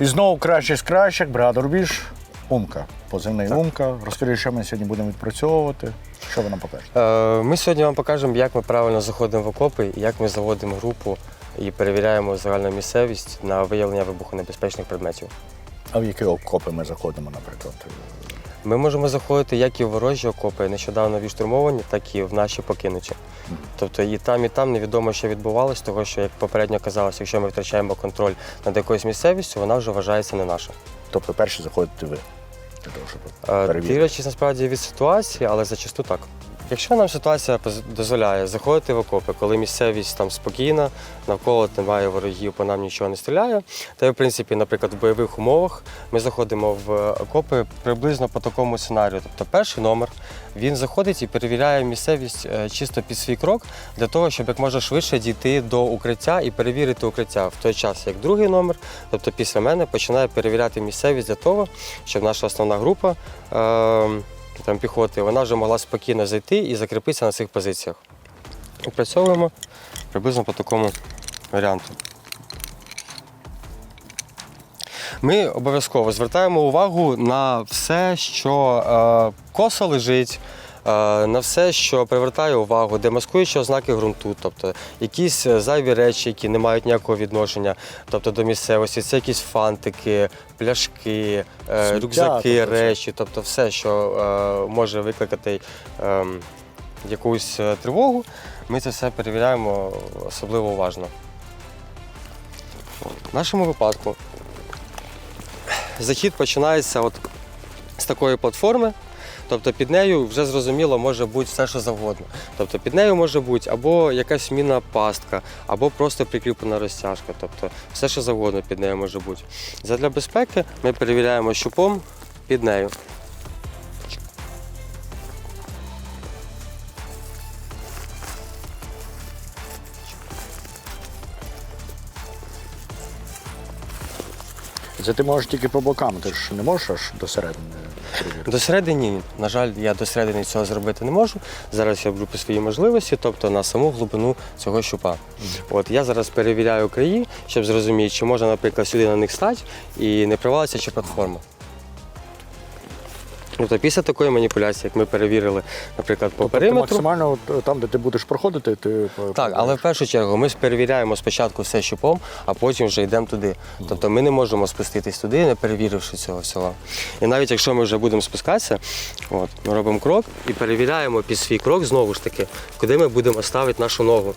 І знову краще з кращих, бригада Рубіж, Умка. Позивний Умка. Розкажи, що ми сьогодні будемо відпрацьовувати. Що ви нам покажете? Е, Ми сьогодні вам покажемо, як ми правильно заходимо в окопи, як ми заводимо групу і перевіряємо загальну місцевість на виявлення вибухонебезпечних предметів. А в які окопи ми заходимо, наприклад? Ми можемо заходити як і в ворожі окопи, нещодавно відштурмовані, так і в наші покинуті. Тобто і там, і там невідомо, що відбувалось, тому що, як попередньо казалось, якщо ми втрачаємо контроль над якоюсь місцевістю, вона вже вважається не наша. Тобто перші заходите ви. Для того, щоб Е, перевірити. Дивлячись насправді від ситуації, але зачасту так. Якщо нам ситуація дозволяє заходити в окопи, коли місцевість там спокійна, навколо немає ворогів, по нам нічого не стріляє, то в принципі, наприклад, в бойових умовах ми заходимо в окопи приблизно по такому сценарію. Тобто перший номер він заходить і перевіряє місцевість е, чисто під свій крок для того, щоб як можна швидше дійти до укриття і перевірити укриття в той час, як другий номер, тобто після мене починає перевіряти місцевість для того, щоб наша основна група е, там, піхоти вона вже могла спокійно зайти і закріпитися на цих позиціях. Опрацьовуємо приблизно по такому варіанту. Ми обов'язково звертаємо увагу на все, що е, косо лежить, на все, що привертає увагу, демаскуючі ознаки ґрунту, тобто якісь е, зайві речі, які не мають ніякого відношення тобто, до місцевості. Це якісь фантики, пляшки, е, Сміття, рюкзаки, тобто речі, тобто все, що е, може викликати е, якусь е, тривогу, ми це все перевіряємо особливо уважно. В нашому випадку захід починається от з такої платформи. Тобто під нею вже зрозуміло може бути все, що завгодно. Тобто під нею може бути або якась міна пастка, або просто прикріплена розтяжка. Тобто все, що завгодно під нею може бути. Задля безпеки ми перевіряємо щупом під нею. Це ти можеш тільки по бокам, ти ж не можеш аж до середини. До середини, на жаль, я до середини цього зробити не можу. Зараз я роблю по своїй можливості, тобто на саму глибину цього щупа. От я зараз перевіряю краї, щоб зрозуміти, чи можна, наприклад, сюди на них стати і не провалиться чи платформа. Тобто після такої маніпуляції, як ми перевірили, наприклад, по Тобто ти периметру. максимально от, там, де ти будеш проходити, ти Так, але в першу чергу ми перевіряємо спочатку все щупом, а потім вже йдемо туди. Тобто ми не можемо спуститись туди, не перевіривши цього всього. І навіть якщо ми вже будемо спускатися, от, ми робимо крок і перевіряємо під свій крок знову ж таки, куди ми будемо ставити нашу ногу.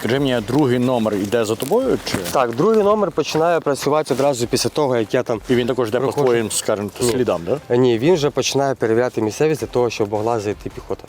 Скажи мені, другий номер йде за тобою, чи Так, другий номер починає працювати одразу після того, як я там. і він також йде по Проходжу. твоїм, скажімо, Ні. слідам, да? Ні, він вже починає перевіряти місцевість для того, щоб могла зайти піхота.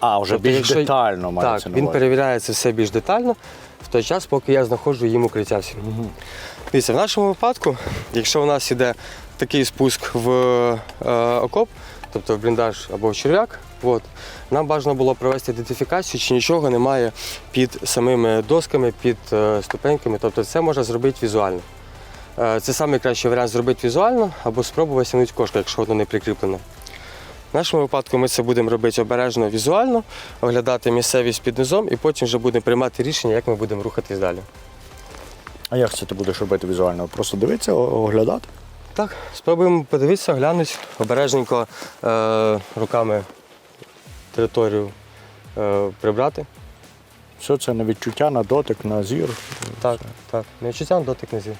А, вже Тобто, більш якщо- детально мається Так, на він увазі. перевіряє це все більш детально в той час, поки я знаходжу їм укриття всі. Дивіться, в нашому випадку, якщо у нас іде такий спуск в е, окоп, тобто в бліндаж або в черв'як, от, нам бажано було провести ідентифікацію, чи нічого немає під самими досками, під е, ступеньками. Тобто це можна зробити візуально. Е, це найкращий варіант зробити візуально або спробувати стягнути кошку, якщо воно не прикріплено. В нашому випадку ми це будемо робити обережно візуально, оглядати місцевість під низом і потім вже будемо приймати рішення, як ми будемо рухатись далі. А як це ти будеш робити візуально? Просто дивитися, оглядати? Так, спробуємо подивитися, глянути обережненько е, руками територію е, прибрати. Все це на відчуття, на дотик, на зір. Так, так. Не відчуття, на дотик на зі.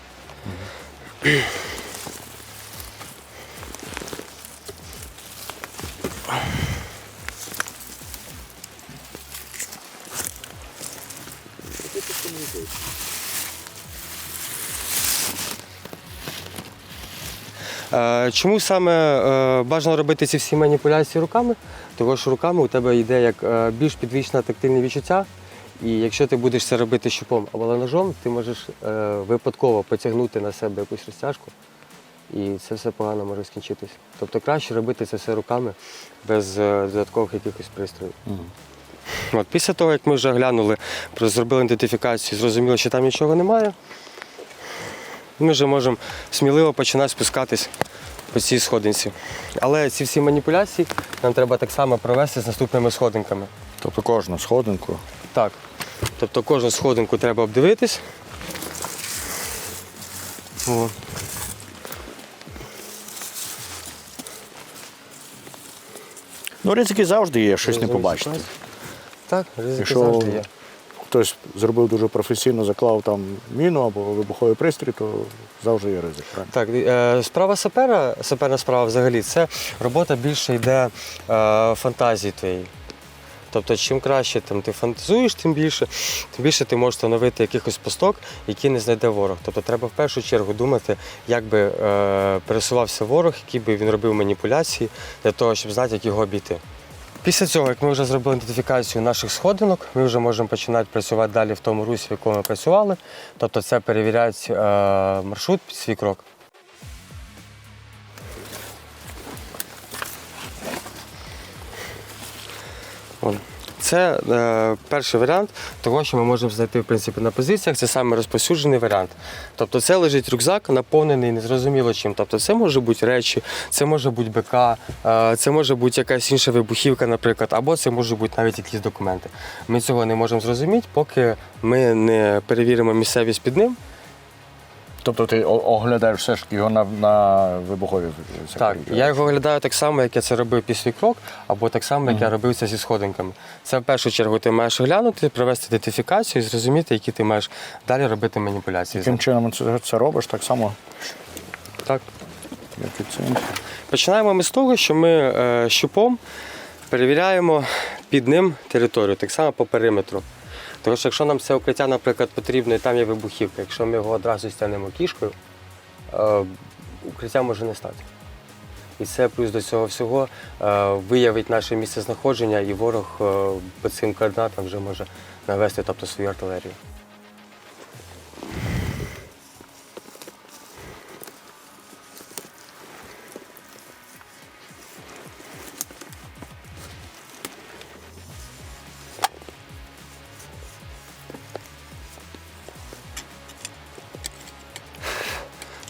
Чому саме е, бажано робити ці всі маніпуляції руками? Тому що руками у тебе йде як е, більш підвищене тактильне відчуття. І якщо ти будеш це робити щупом або ножом, ти можеш е, випадково потягнути на себе якусь розтяжку, і це все погано може скінчитись. Тобто краще робити це все руками без е, додаткових якихось пристроїв. От, після того, як ми вже глянули, зробили ідентифікацію, зрозуміли, що там нічого немає, ми вже можемо сміливо починати спускатись по цій сходинці. Але ці всі маніпуляції нам треба так само провести з наступними сходинками. Тобто кожну сходинку. Так. Тобто кожну сходинку треба обдивитись. О. Ну, ризики завжди є, щось не побачити. Так, ризики Якщо завжди є. Хтось зробив дуже професійно, заклав там міну або вибуховий пристрій, то завжди є ризик. правильно? Так, е, справа сапера, саперна справа взагалі, це робота більше йде е, фантазії твоєї. Тобто, чим краще там, ти фантазуєш, тим більше, тим більше ти можеш встановити якихось посток, які не знайде ворог. Тобто треба в першу чергу думати, як би е, пересувався ворог, які би він робив маніпуляції для того, щоб знати, як його обійти. Після цього, як ми вже зробили ідентифікацію наших сходинок, ми вже можемо починати працювати далі в тому русі, в якому ми працювали. Тобто це перевіряють е, маршрут під свій крок. Вон. Це е, перший варіант того, що ми можемо знайти в принципі, на позиціях. Це саме розповсюджений варіант. Тобто це лежить рюкзак, наповнений незрозуміло чим. Тобто це може бути речі, це може бути БК, е, це може бути якась інша вибухівка, наприклад, або це можуть бути навіть якісь документи. Ми цього не можемо зрозуміти, поки ми не перевіримо місцевість під ним. Тобто ти оглядаєш все ж його на, на вибухові Так, я його оглядаю так само, як я це робив свій крок, або так само, як я робив це зі сходинками. Це в першу чергу ти маєш оглянути, провести ідентифікацію і зрозуміти, які ти маєш далі робити маніпуляції. Яким чином це, це робиш, так само, Так. Починаємо ми з того, що ми е, щупом перевіряємо під ним територію, так само по периметру. Тому що якщо нам це укриття, наприклад, потрібно, і там є вибухівка, якщо ми його одразу стягнемо кішкою, е, укриття може не стати. І це плюс до цього всього е, виявить наше місце знаходження, і ворог е, по цим координатам вже може навести тобто, свою артилерію.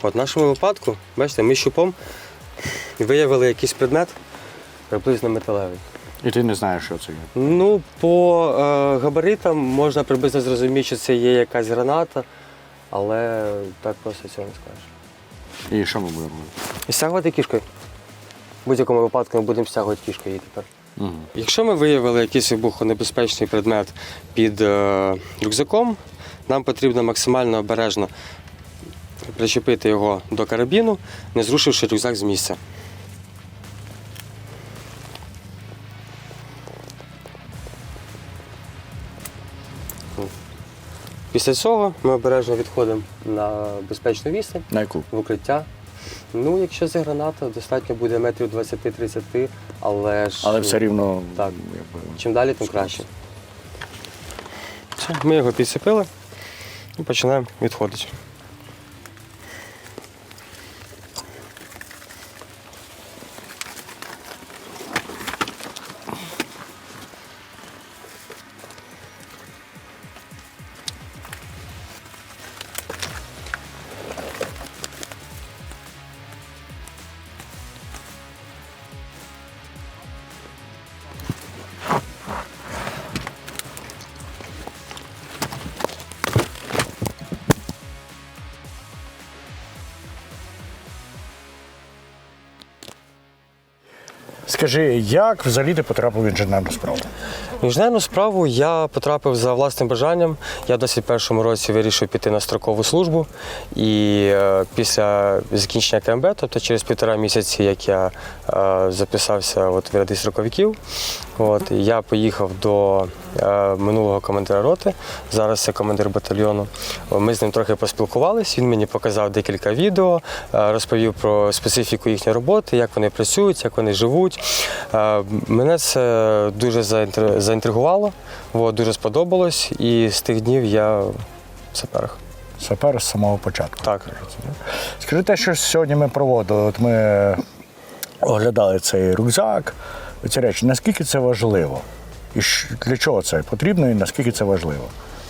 От в нашому випадку, бачите, ми щупом виявили якийсь предмет приблизно металевий. І ти не знаєш, що це є. Ну, по е, габаритам можна приблизно зрозуміти, що це є якась граната, але так просто цього не скажеш. І що ми будемо робити? Стягувати кішкою. В будь-якому випадку ми будемо стягувати кішкою її тепер. Угу. Якщо ми виявили якийсь вибухонебезпечний предмет під е, рюкзаком, нам потрібно максимально обережно причепити його до карабіну, не зрушивши рюкзак з місця. Після цього ми обережно відходимо на безпечну відстань На яку? в укриття. Ну, якщо це граната, достатньо буде метрів 20-30, але ж Але все рівно. Так. чим далі, тим краще. Ми його підсипили і починаємо відходити. Скажи, як взагалі ти потрапив в інженерну справу? В справу я потрапив за власним бажанням. Я в 21-му році вирішив піти на строкову службу. І е, після закінчення КМБ, тобто через півтора місяці, як я е, записався от в ряди строковиків, от, я поїхав до е, минулого командира роти. Зараз це командир батальйону. Ми з ним трохи поспілкувалися. Він мені показав декілька відео, розповів про специфіку їхньої роботи, як вони працюють, як вони живуть. Мене це дуже заінтри- заінтригувало, от, дуже сподобалось, і з тих днів я в саперах. Сапер з самого початку. Так. Скажи те, що сьогодні ми проводили. От ми оглядали цей рюкзак, ці речі. Наскільки це важливо? І для чого це потрібно і наскільки це важливо?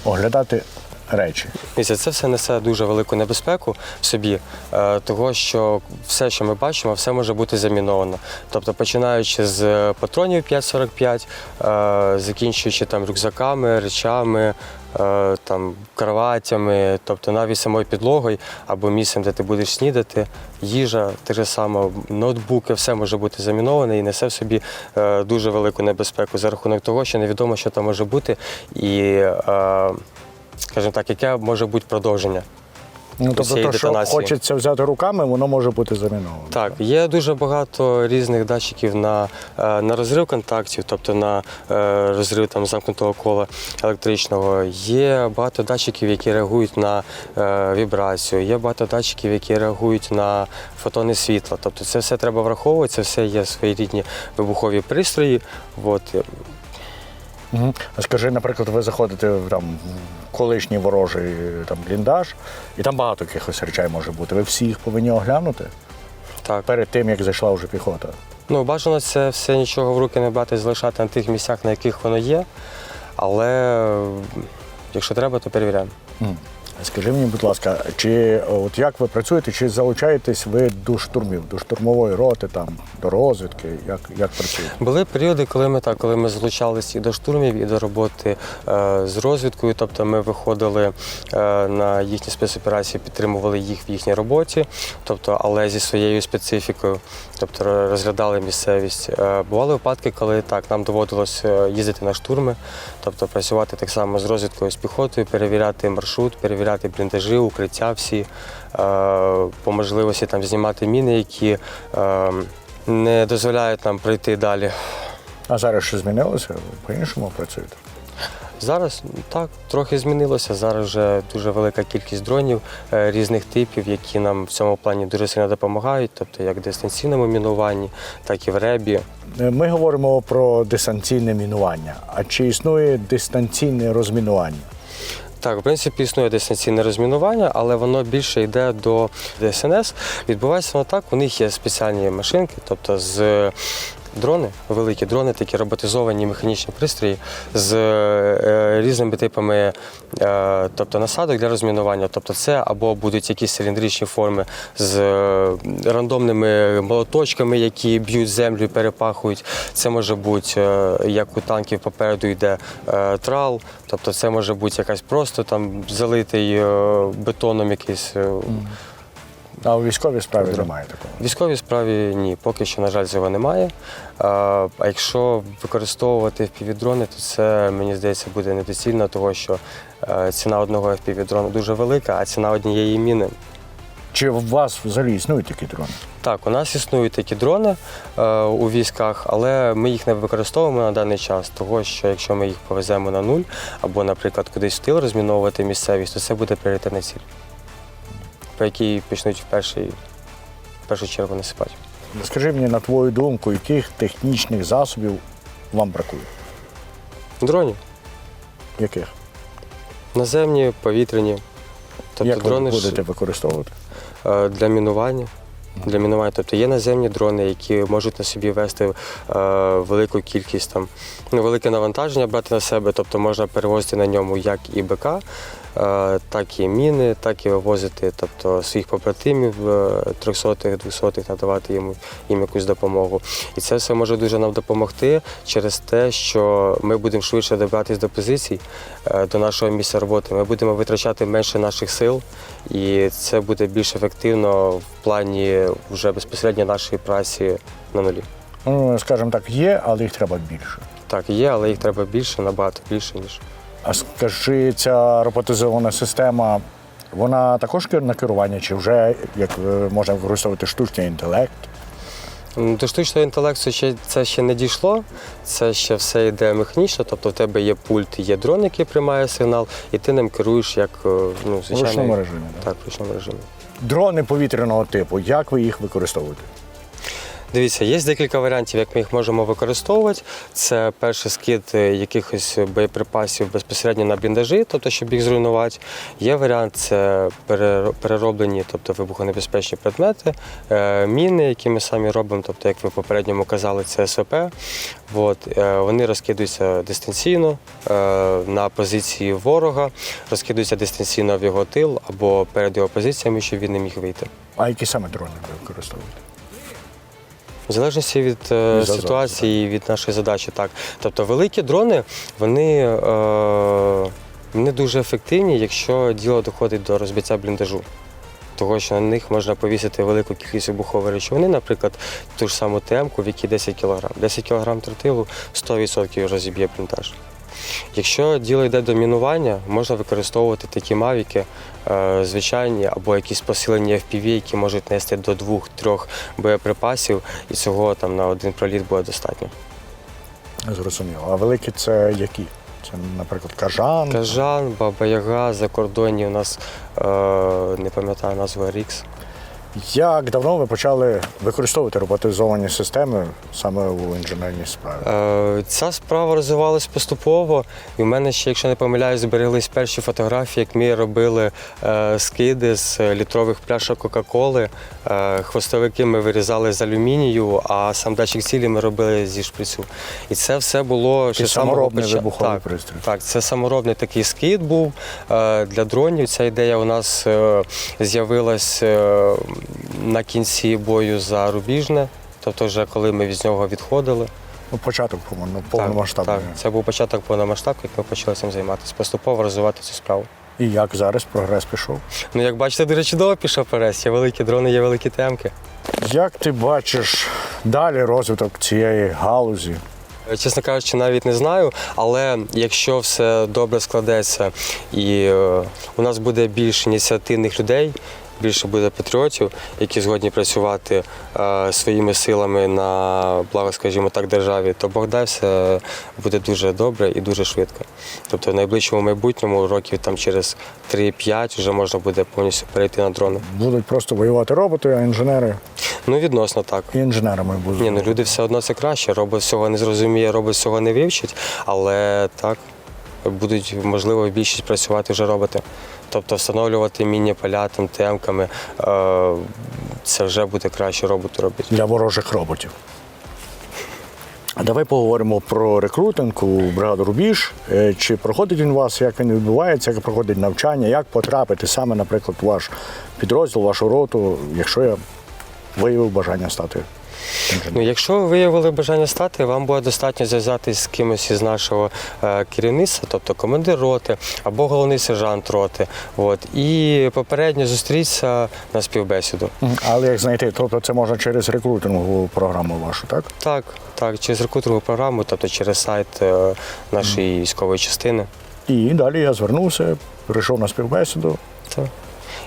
Оглядати речі. Це все несе дуже велику небезпеку в собі, е, того що все, що ми бачимо, все може бути заміновано. Тобто, починаючи з патронів 5,45, е, закінчуючи там рюкзаками, речами, е, там кроватями, тобто навіть самою підлогою або місцем, де ти будеш снідати, їжа, те ж саме, ноутбуки, все може бути заміноване і несе в собі е, дуже велику небезпеку за рахунок того, що невідомо, що там може бути, і, е, скажімо так, яке може бути продовження. Ну, тобто, то, що детонації. хочеться взяти руками, воно може бути заміновано. Так, є дуже багато різних датчиків на, е, на розрив контактів, тобто на е, розрив там, замкнутого кола електричного. Є багато датчиків, які реагують на е, вібрацію, є багато датчиків, які реагують на фотони світла. Тобто це все треба враховувати, це все є своєрідні вибухові пристрої. От. Угу. Скажи, наприклад, ви заходите в там, колишній ворожий там, бліндаж, і там багато якихось речей може бути. Ви всі їх повинні оглянути Так. перед тим, як зайшла вже піхота. Ну, бажано це все нічого в руки не брати, залишати на тих місцях, на яких воно є. Але е, якщо треба, то перевіряємо. Мгм. Скажи мені, будь ласка, чи от як ви працюєте, чи залучаєтесь ви до штурмів, до штурмової роти, там, до розвідки? Як, як працюєте? Були періоди, коли ми так, коли ми залучалися і до штурмів, і до роботи е, з розвідкою. Тобто ми виходили е, на їхні спецоперації, підтримували їх в їхній роботі, тобто, але зі своєю специфікою, тобто розглядали місцевість. Е, бували випадки, коли так нам доводилось е, їздити на штурми, тобто працювати так само з розвідкою з піхотою, перевіряти маршрут, перевіряти бліндажі, укриття всі, е, по можливості там знімати міни, які. Е, не дозволяють нам пройти далі. А зараз що змінилося? По-іншому працюєте? Зараз так трохи змінилося. Зараз вже дуже велика кількість дронів е, різних типів, які нам в цьому плані дуже сильно допомагають, тобто як в дистанційному мінуванні, так і в ребі. Ми говоримо про дистанційне мінування. А чи існує дистанційне розмінування? Так, в принципі, існує дистанційне розмінування, але воно більше йде до ДСНС. Відбувається воно так, у них є спеціальні машинки, тобто з дрони, великі дрони, такі роботизовані механічні пристрої з е, різними типами е, тобто насадок для розмінування. Тобто це або будуть якісь циліндричні форми з е, рандомними молоточками, які б'ють землю і перепахують. Це може бути, е, як у танків попереду йде е, трал, тобто це може бути якась просто там залитий е, бетоном якийсь. е, А у військовій справі немає такого. в військовій справі ні, поки що, на жаль, цього немає. А, якщо використовувати FPV-дрони, то це, мені здається, буде недоцільно, тому що е, ціна одного FPV-дрона дуже велика, а ціна однієї міни. Чи у вас взагалі існують такі дрони? Так, у нас існують такі дрони е, у військах, але ми їх не використовуємо на даний час, того що якщо ми їх повеземо на нуль або, наприклад, кудись в тил розміновувати місцевість, то це буде пріоритетна ціль, по якій почнуть в перший, в першу чергу насипати. Скажи мені, на твою думку, яких технічних засобів вам бракує? Дронів. Яких? Наземні, повітряні. Тобто як ви дрони ж, будете використовувати? е, для мінування. Для мінування. Тобто є наземні дрони, які можуть на собі вести е, велику кількість там, ну, велике навантаження брати на себе, тобто можна перевозити на ньому як і БК, так і міни, так і вивозити тобто, своїх побратимів е, трьохсотих, двохсотих, надавати їм, їм якусь допомогу. І це все може дуже нам допомогти через те, що ми будемо швидше добратися до позицій, е, до нашого місця роботи. Ми будемо витрачати менше наших сил, і це буде більш ефективно в плані вже безпосередньо нашої праці на нулі. Ну, скажімо так, є, але їх треба більше. Так, є, але їх треба більше, набагато більше, ніж. А скажи, ця роботизована система, вона також на керування, чи вже як е, можна використовувати штучний інтелект? До штучного інтелекту ще це ще не дійшло. Це ще все йде механічно. Тобто в тебе є пульт, є дрон, який приймає сигнал, і ти ним керуєш як е, ну, В ручному режимі. Так, в ручному режимі. Дрони повітряного типу, як ви їх використовуєте? Дивіться, є декілька варіантів, як ми їх можемо використовувати. Це перший скид е, якихось боєприпасів безпосередньо на бліндажі, тобто щоб їх зруйнувати. Є варіант це перероблені, тобто вибухонебезпечні предмети, е, міни, які ми самі робимо, тобто, як ви попередньому казали, це СВП. От, е, вони розкидуються дистанційно на позиції ворога, розкидуються дистанційно в його тил або перед його позиціями, щоб він не міг вийти. А які саме дрони ви використовуєте? В залежності від е, Від ситуації, від нашої задачі, так. Тобто великі дрони, вони, е, вони дуже ефективні, якщо діло доходить до розбиття бліндажу. Того, що на них можна повісити велику кількість вибухової речовини, наприклад, ту ж саму ТМ-ку, в якій 10 кг. 10 кг тротилу 100% розіб'є бліндаж. Якщо діло йде до мінування, можна використовувати такі мавіки, звичайні або якісь посилення FPV, які можуть нести до двох-трьох боєприпасів, і цього там на один проліт буде достатньо. Зрозуміло. А великі це які? Це, наприклад, кажан. Кажан, Баба Яга, закордонні у нас е, не пам'ятаю назву Рікс. Як давно ви почали використовувати роботизовані системи саме у інженерній справі? Е, Ця справа розвивалась поступово, і в мене ще, якщо не помиляюсь, збереглись перші фотографії, як ми робили е, скиди з літрових пляшок Кока-Коли. Е, хвостовики ми вирізали з алюмінію, а сам датчик цілі ми робили зі шприцю. І це все було ще з самого вибуховий Так, пристрій. Так, це саморобний такий скид був для дронів. Ця ідея у нас з'явилась на кінці бою за Рубіжне. Тобто, вже коли ми від нього відходили. Ну, початок по-моєму, повномасштабний. Так, так, це був початок повномасштабки, як ми почали цим займатися, поступово розвивати цю справу. І як зараз прогрес пішов? Ну, як бачите, дуже чудово пішов перес. Є великі дрони, є великі темки. Як ти бачиш далі розвиток цієї галузі? Чесно кажучи, навіть не знаю, але якщо все добре складеться і е, у нас буде більше ініціативних людей, більше буде патріотів, які згодні працювати е, своїми силами на благо, скажімо так, державі, то Бог дай все буде дуже добре і дуже швидко. Тобто в найближчому майбутньому, років там через 3-5 вже можна буде повністю перейти на дрони. Будуть просто воювати роботи, а інженери Ну, відносно так. і інженерами будуть. Ні, ну люди все одно це краще. Робот всього не зрозуміє, робот всього не вивчить, але так будуть можливо більшість працювати вже роботи. Тобто встановлювати міні-поля там темками, е, це вже буде краще роботу робити. для ворожих роботів. А давай поговоримо про рекрутинг у бригаду Рубіж. Е, Чи проходить він у вас, як він відбувається, як проходить навчання, як потрапити саме, наприклад, в ваш підрозділ, вашу роту, якщо я виявив бажання стати? Ну, якщо ви виявили бажання стати, вам буде достатньо зв'язатись з кимось із нашого е, керівництва, тобто командир роти або головний сержант роти. От, і попередньо зустрітися на співбесіду. Але як знайти? Тобто це можна через рекрутингову програму вашу, так? Так, так, через рекрутерну програму, тобто через сайт е, нашої військової частини. І далі я звернувся, прийшов на співбесіду. Так.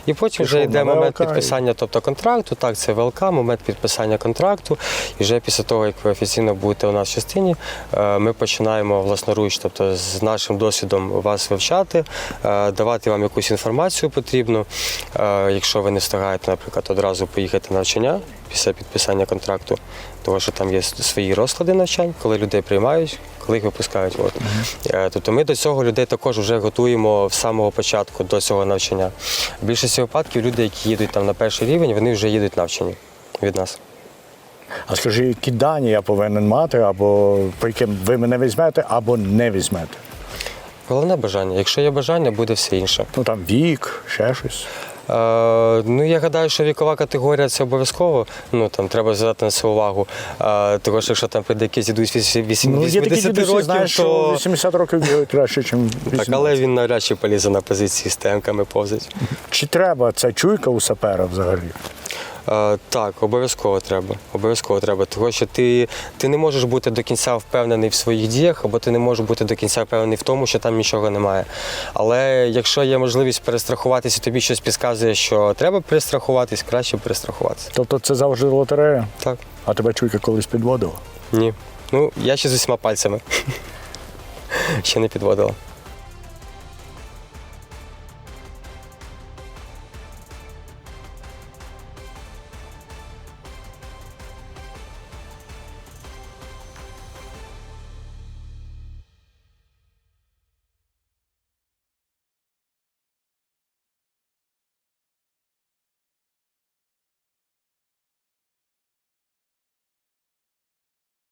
І потім Пішов вже йде на момент ВЛК підписання тобто, контракту. Так, це ВЛК, момент підписання контракту. І вже після того, як ви офіційно будете у нас в частині, е, ми починаємо власноруч, тобто з нашим досвідом вас вивчати, е, давати вам якусь інформацію потрібну. Е, Якщо ви не встигаєте, наприклад, одразу поїхати на навчання після підписання контракту, тому що там є свої розклади навчань, коли людей приймають, коли їх випускають. От. Е, Тобто ми до цього людей також вже готуємо з самого початку до цього навчання. В більшості випадків люди, які їдуть там на перший рівень, вони вже їдуть навчені від нас. А скажи, які дані я повинен мати, або по яким ви мене візьмете, або не візьмете? Головне бажання. Якщо є бажання, буде все інше. Ну там вік, ще щось. Е, ну, я гадаю, що вікова категорія це обов'язково. Ну там треба звертати на це увагу. Е, тому що якщо там прийде якісь дідусь 80 Ну, є такі 80 дідусі, років, знаєш, що то 80 років краще, ніж 80. так, але він навряд чи полізе на позиції з темками повзить. Чи треба ця чуйка у сапера взагалі? Е, так, обов'язково треба. Обов'язково треба. Тому що ти, ти не можеш бути до кінця впевнений в своїх діях, або ти не можеш бути до кінця впевнений в тому, що там нічого немає. Але якщо є можливість перестрахуватися, тобі щось підказує, що треба перестрахуватись, краще перестрахуватися. Тобто це завжди лотерея, Так, а тебе чуйка колись підводила? ні. Ну, я ще з усіма пальцями. ще не підводила.